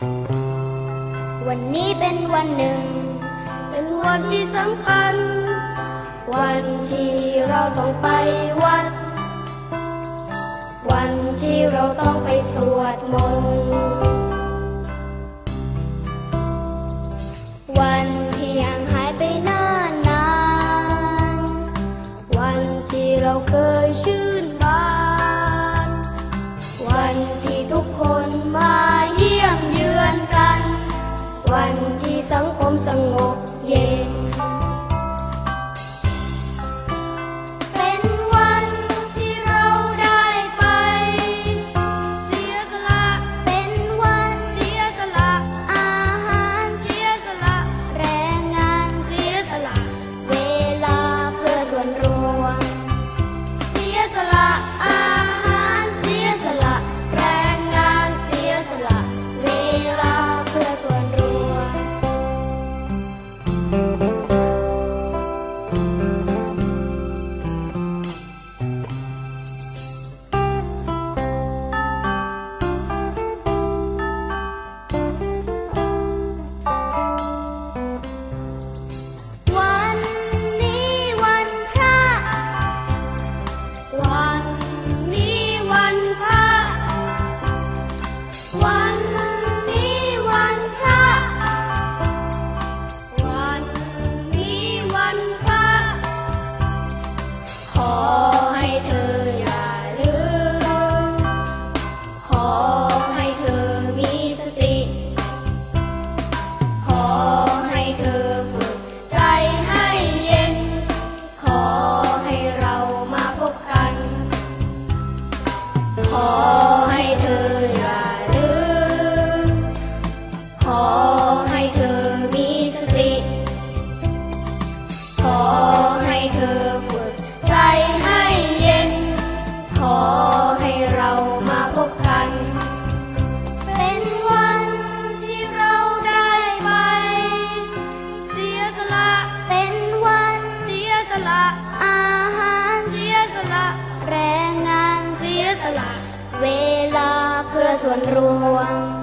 วันนี้เป็นวันหนึ่ง เป็นวันที่สำคัญ วันที่เราต้องไปวัด วันที่เราต้องไปสวดมนต์วันที่ห่งหายไปนานนวันที่เราเคยชื่อ ruang.